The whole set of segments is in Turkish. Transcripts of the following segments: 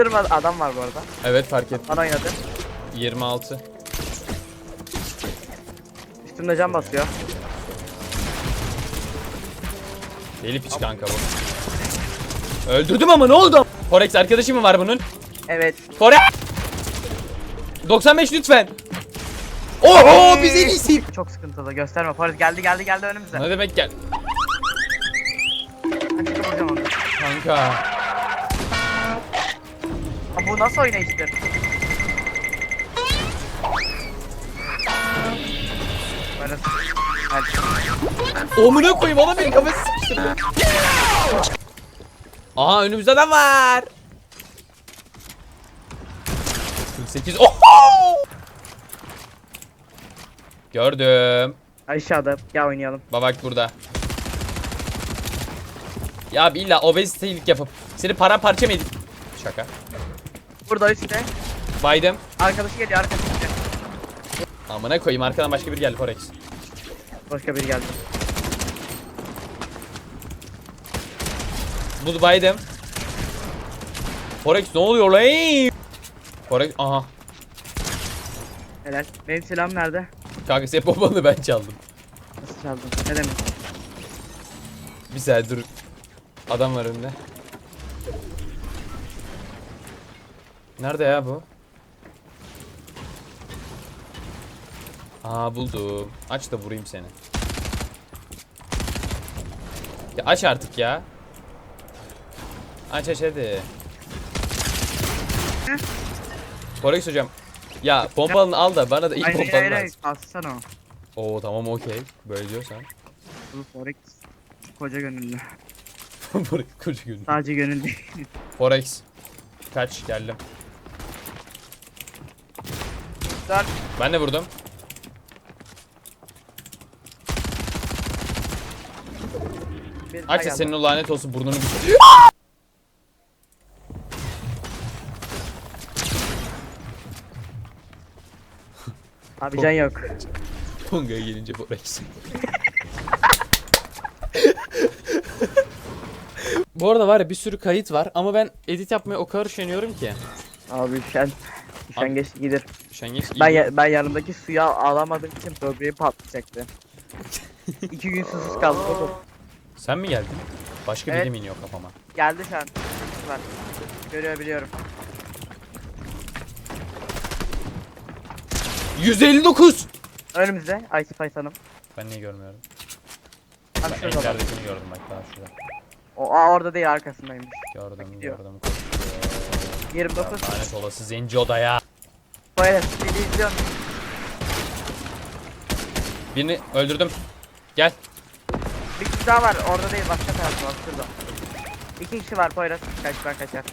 Durma adam var bu arada. Evet fark ettim. Bana oynadı. 26. Üstümde can basıyor. Deli piç kanka bu. Öldürdüm ama ne oldu? Forex arkadaşı mı var bunun? Evet. Forex! 95 lütfen. Oho biz en iyisi. Çok sıkıntılı. Gösterme. Polis geldi geldi geldi önümüze. Ne demek gel. Hadi çıkıp vuracağım onu. Kanka. Aa, bu nasıl oynayıştır? Omuna koyayım ona benim kafası sıkıştırdı. Aha önümüzde adam var. 48. Oho! Gördüm. Aşağıda. Gel oynayalım. Babak burada. Ya illa obezitelik yapıp seni paramparça mı edip... Şaka. Burada üstte. Baydım. Arkadaşı geliyor arkadaşı geliyor. Amına koyayım arkadan başka biri geldi Forex. Başka biri geldi. Bu baydım. Forex ne oluyor lan? Forex aha. Helal. Benim silahım nerede? Kanka senin babanı ben çaldım. Nasıl çaldın? Ne demek? Bir saniye dur. Adam var önünde. Nerede ya bu? Aa buldum. Aç da vurayım seni. Ya aç artık ya. Aç aç hadi. Forex hocam. Ya pompalını al da bana da ilk Hayır hayır pompalı hayır. lazım. Alsana o. Oo tamam okey. Böyle diyorsan. Bu Forex. Koca gönüllü. Forex koca gün. Sadece gönüllü. Forex. Kaç geldim. Güzel. Ben de vurdum. Bir Aç senin o lanet olsun burnunu bir... Abi can yok. Tonga'ya gelince Forex. Bu arada var ya bir sürü kayıt var ama ben edit yapmaya o kadar üşeniyorum ki. Abi üşen. Üşen geç gider. Üşengeç iyi. Ben ya, ben yanımdaki suya alamadığım için böbreğim patlayacaktı. İki gün susuz kaldım. oğlum. Sen mi geldin? Başka Evet. biri mi iniyor kafama? Geldi şu an. Var. Görüyor biliyorum. 159! Önümüzde Ice Spice Hanım. Ben niye görmüyorum? Abi Ben en şurada bak. ileridekini gördüm bak daha şurada. O aa, orada değil arkasındaymış. Gördüm gidiyor. gördüm. 29. Lanet olası zenci odaya. Böyle seni izliyorum. Birini öldürdüm. Gel. Bir kişi daha var orada değil başka tarafta bak şurada. İki kişi var Poyraz. Kaç ben kaçar.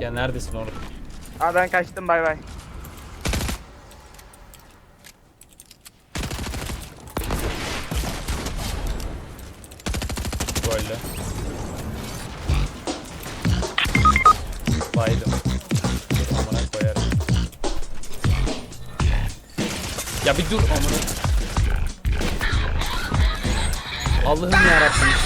Ya neredesin oğlum? Aa ben kaçtım bay bay. Böyle. Ya bir dur amına. Allah'ım yarabbim.